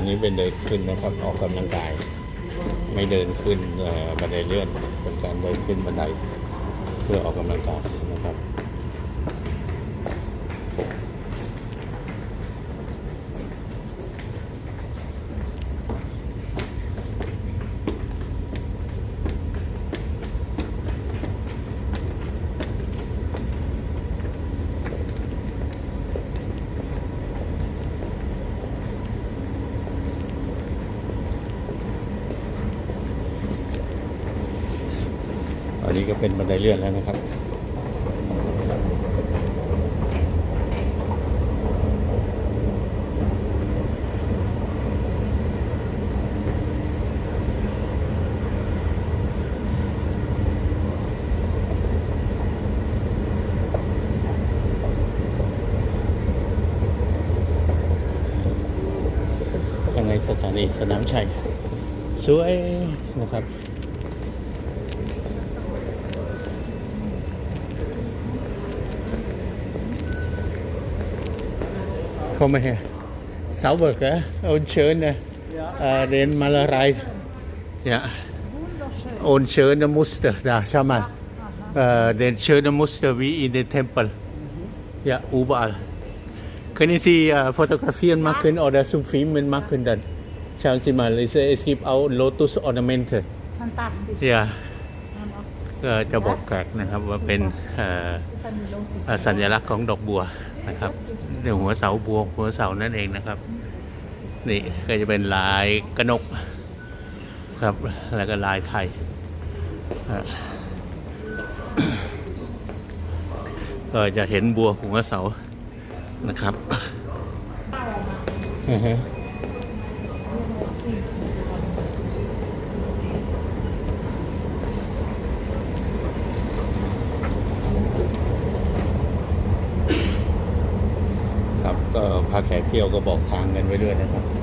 ตอนนี้เป็นเดินขึ้นนะครับ ออกกำลังกาย ไม่เดินขึ้นบันไดเลื่อนเป็นการเดินขึ้นบันไดเพื่อออกกำลังกายนะครับ อนนี้ก็เป็นบันไดเลื่อนแล้วนะครับข้างในสถานีสนามชัยสวยนะครับ Kom maar her. Sauber, gell? Und schön, äh, Ja. äh, den Malerei. Ja. Wunderschön. Und schöne Muster, da, schau mal. Äh, den schönen Muster wie in den Tempel. Ja, überall. Können Sie äh, fotografieren machen oder zum Filmen machen dann? Schauen Sie mal, es, es gibt auch Lotus-Ornamente. Fantastisch. Ja, Haben auch ก็จะบอกแขกนะครับว่าเป็นเอ่อ San Lotus. เอ่อสัญลักษณ์ของดอกบัว นะครับในหัวเสาบัวหัวเสานั่นเองนะครับ นี่ก็จะเป็นลายกระนกครับ แล้วก็ลายไทยก็จะเห็นบัวหัวเสานะครับอือฮึ ครับ ก็พาแขกเที่ยวก็บอกทางกันไว้ด้วยนะครับ